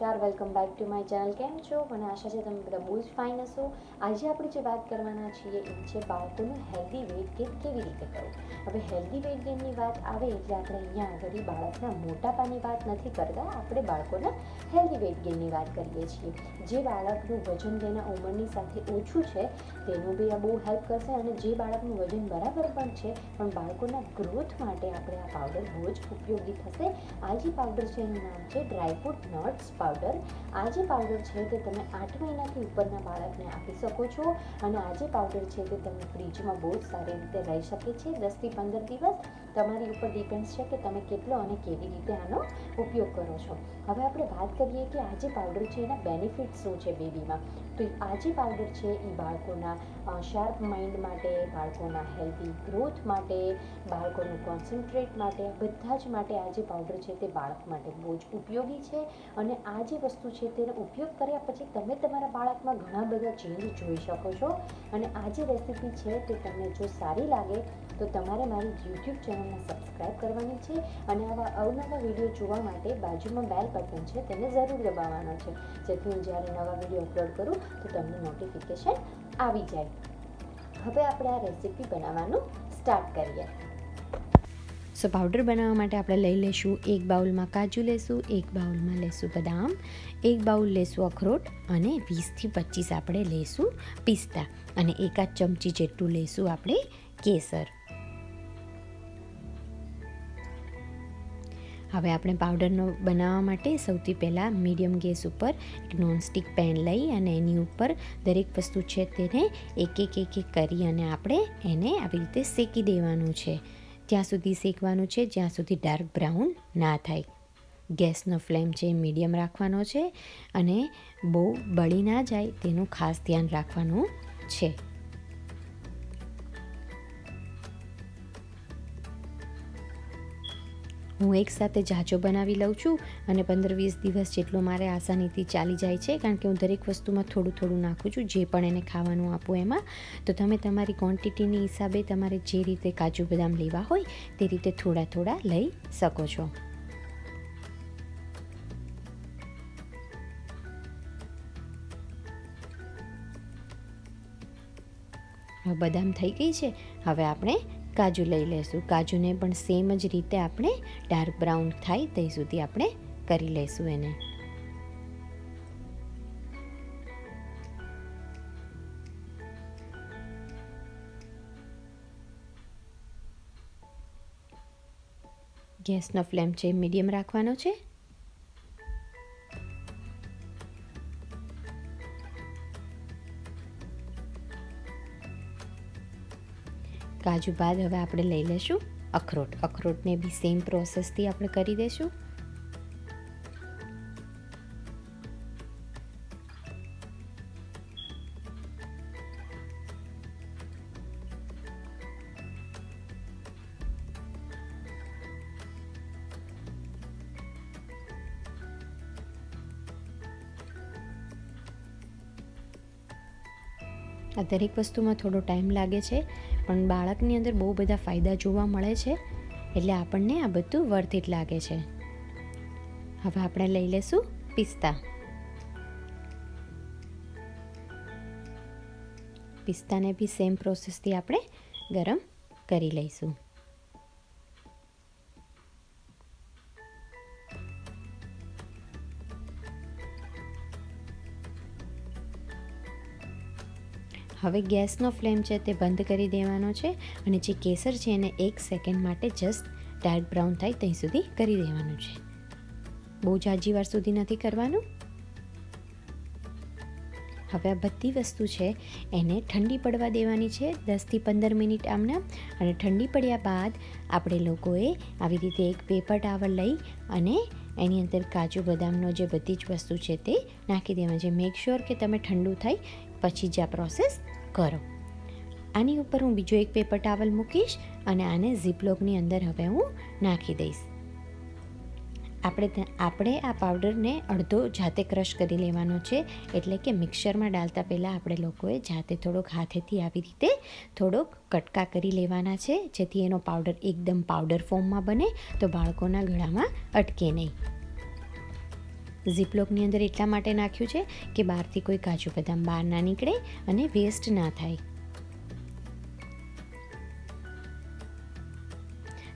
નમસ્કાર welcome back to my channel કેમ છો? મને આશા છે તમે બધા બહુ જ ફાઇન હશો. આજે આપણે જે વાત કરવાના છીએ એ છે બાળકોનું હેલ્ધી વેઇટ ગેઇન કેવી રીતે કરવું? હવે હેલ્ધી વેઇટ ગેઇનની વાત આવે એટલે આપણે અહીંયા આગળ બાળકના મોટાપાની વાત નથી કરતા. આપણે બાળકોના હેલ્ધી વેઇટ ગેઇનની વાત કરીએ છીએ. જે બાળકનું વજન તેના ઉંમરની સાથે ઓછું છે, તેનું બી આ બહુ હેલ્પ કરશે અને જે બાળકનું વજન બરાબર પણ છે, પણ બાળકોના ગ્રોથ માટે આપણે આ પાવડર બહુ જ ઉપયોગી થશે. આ જે પાવડર છે એનું નામ છે ડ્રાયફ્રૂટ નટ્સ પાવડર આ જે પાવડર છે તે તમે આઠ મહિનાથી ઉપરના બાળકને આપી શકો છો. અને આ જે પાવડર છે તે તમે ફ્રીજમાં બહુ જ સારી રીતે રહી શકે છે. દસથી પંદર દિવસ તમારી ઉપર ડિપેન્ડ છે કે તમે કેટલો અને કેવી રીતે આનો ઉપયોગ કરો છો. હવે આપણે વાત કરીએ કે આ જે પાવડર છે એના બેનિફિટ શું છે બેબીમાં તો આ જે પાવડર છે એ બાળકોના શાર્પ માઇન્ડ માટે, બાળકોના હેલ્ધી ગ્રોથ માટે, બાળકોનું કોન્સન્ટ્રેટ માટે બધા જ માટે આ જે પાવડર છે તે બાળક માટે બહુ જ ઉપયોગી છે. અને આ જે વસ્તુ છે તેનો ઉપયોગ કર્યા પછી તમે તમારા બાળકમાં ઘણા બધા ચેન્જ જોઈ શકો છો. અને આ જે રેસીપી છે તે તમને જો સારી લાગે, તો તમારે મારી યુટ્યુબ ચેનલને સબસ્ક્રાઈબ કરવાની છે અને આવા અવનવા વીડિયો જોવા માટે બાજુમાં બેલ બટન છે તેને જરૂર દબાવવાનો છે. જેથી હું જ્યારે નવા વીડિયો અપલોડ કરું તો તમને નોટિફિકેશન આવી જાય. હવે આપણે આ રેસીપી બનાવવાનું સ્ટાર્ટ કરીએ. સો પાવડર બનાવવા માટે આપણે લઈ લઈશું એક બાઉલમાં કાજુ લેશું, એક બાઉલમાં લેશું બદામ, એક બાઉલ લેશું અખરોટ અને વીસથી પચીસ આપણે લેશું પિસ્તા અને એકાદ ચમચી જેટલું લેશું આપણે કેસર. હવે આપણે પાવડરનો બનાવવા માટે સૌથી પહેલાં મીડિયમ ગેસ ઉપર એક નોનસ્ટિક પેન લઈ અને એની ઉપર દરેક વસ્તુ છે તેને એક એક એક એક કરી અને આપણે એને આવી રીતે શેકી દેવાનું છે. ત્યાં સુધી શેકવાનું છે, જ્યાં સુધી ડાર્ક બ્રાઉન ના થાય. ગેસનો ફ્લેમ છે મીડિયમ રાખવાનો છે અને બહુ બળી ના જાય તેનું ખાસ ધ્યાન રાખવાનું છે. હું એકસાથે જાજો બનાવી લઉં છું અને પંદર વીસ દિવસ જેટલો મારે આસાનીથી ચાલી જાય છે, કારણ કે હું દરેક વસ્તુમાં થોડું થોડું નાખું છું, જે પણ એને ખાવાનું આપું એમાં. તો તમે તમારી ક્વોન્ટિટીની હિસાબે તમારે જે રીતે કાજુ બદામ લેવા હોય, તે રીતે થોડા થોડા લઈ શકો છો. બદામ થઈ ગઈ છે. હવે આપણે કાજુ લઈ લઈશું કાજુને પણ સેમ જ રીતે આપણે ડાર્ક બ્રાઉન થાય ત્યાં સુધી આપણે કરી લઈશું એને. ગેસનો ફ્લેમ છે, મીડિયમ રાખવાનો છે. કાજુ બાદ હવે આપણે લઈ લઈશું અખરોટ. અખરોટને બી સેમ પ્રોસેસથી આપણે કરી દઈશું આ દરેક વસ્તુમાં થોડો ટાઈમ લાગે છે. પણ બાળકની અંદર બહુ બધા ફાયદા જોવા મળે છે, એટલે આપણને આ બધું વર્થ લાગે છે. હવે આપણે લઈ લેશું પિસ્તા. પિસ્તાને બી સેમ પ્રોસેસથી આપણે ગરમ કરી લઈશું. હવે ગેસનો ફ્લેમ છે તે બંધ કરી દેવાનો છે અને જે કેસર છે એને એક સેકન્ડ માટે જસ્ટ ડાર્ક બ્રાઉન થાય ત્યાં સુધી કરી દેવાનું છે. બહુ જાજી વાર સુધી નથી કરવાનું. હવે આ બધી વસ્તુ છે એને ઠંડી પડવા દેવાની છે દસથી પંદર મિનિટ આમના અને ઠંડી પડ્યા બાદ આપણે લોકોએ આવી રીતે એક પેપર ટાવર લઈ અને એની અંદર કાજુ બદામનો જે બધી જ વસ્તુ છે તે નાખી દેવાની છે. મેક શ્યોર કે તમે ઠંડુ થાય પછી જ આ પ્રોસેસ કરો. આની ઉપર હું બીજો એક પેપર ટાવલ મૂકીશ અને આને ઝીપલોકની અંદર હવે હું નાખી દઈશ. આપણે આપણે આ પાવડરને અડધો જાતે ક્રશ કરી લેવાનો છે, એટલે કે મિક્સરમાં ડાલતા પહેલાં આપણે લોકોએ જાતે થોડોક હાથેથી આવી રીતે થોડોક કટકા કરી લેવાના છે, જેથી એનો પાવડર એકદમ પાવડર ફોર્મમાં બને, તો બાળકોના ગળામાં અટકે નહીં. ઝીપલોકની અંદર એટલા માટે નાખ્યું છે કે બહારથી કોઈ કાજુ બદામ બહાર ના નીકળે અને વેસ્ટ ના થાય.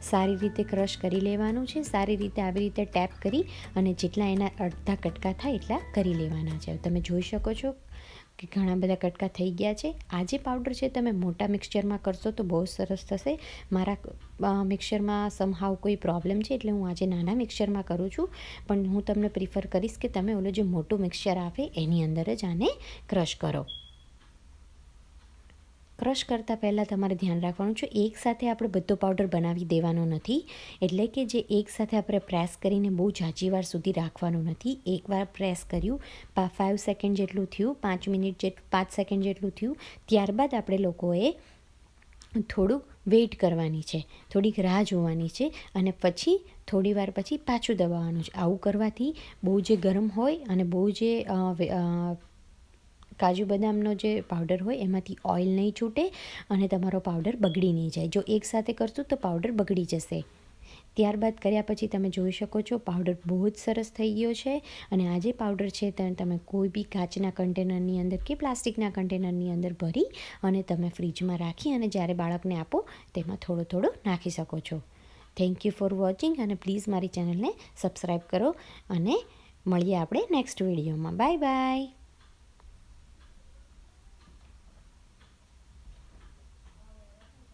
સારી રીતે ક્રશ કરી લેવાનું છે, સારી રીતે આવી રીતે ટેપ કરી અને જેટલા એના અડધા કટકા થાય એટલા કરી લેવાના છે. તમે જોઈ શકો છો કે ઘણા બધા કટકા થઈ ગયા છે. આ જે પાવડર છે તમે મોટા મિક્સચરમાં કરશો તો બહુ સરસ થશે. મારા મિક્સચરમાં સમહાવ કોઈ પ્રોબ્લેમ છે એટલે હું આજે નાના મિક્સચરમાં કરું છું. પણ હું તમને પ્રિફર કરીશ કે તમે ઓલું જે મોટું મિક્સચર આવે એની અંદર જ આને ક્રશ કરો. ક્રશ કરતાં પહેલાં તમારે ધ્યાન રાખવાનું છે એકસાથે આપણે બધો પાવડર બનાવી દેવાનો નથી. એટલે કે જે એકસાથે આપણે પ્રેસ કરીને બહુ ઝાંચી વાર સુધી રાખવાનું નથી. એકવાર પ્રેસ કર્યું ફાઇવ સેકન્ડ જેટલું થયું, પાંચ મિનિટ જેટલું પાંચ સેકન્ડ જેટલું થયું, ત્યારબાદ આપણે લોકોએ થોડુંક વેઇટ કરવાની છે, થોડીક રાહ જોવાની છે અને પછી થોડી વાર પછી પાછું દબાવવાનું છે. આવું કરવાથી બહુ જે ગરમ હોય અને બહુ જે કાજુ બદામનો જે પાવડર હોય એમાંથી ઓઇલ નહીં છૂટે અને તમારો પાવડર બગડી નહીં જાય. જો એકસાથે કરશું તો પાવડર બગડી જશે. ત્યારબાદ કર્યા પછી તમે જોઈ શકો છો પાવડર બહુ જ સરસ થઈ ગયો છે અને આ જે પાવડર છે તે તમે કોઈ બી કાચના કન્ટેનરની અંદર કે પ્લાસ્ટિકના કન્ટેનરની અંદર ભરી અને તમે ફ્રીજમાં રાખી અને જ્યારે બાળકને આપો તેમાં થોડો થોડો નાખી શકો છો. થેન્ક યુ ફોર વોચિંગ અને પ્લીઝ મારી ચેનલને સબસ્ક્રાઈબ કરો અને મળીએ આપણે નેક્સ્ટ વિડીયોમાં બાય બાય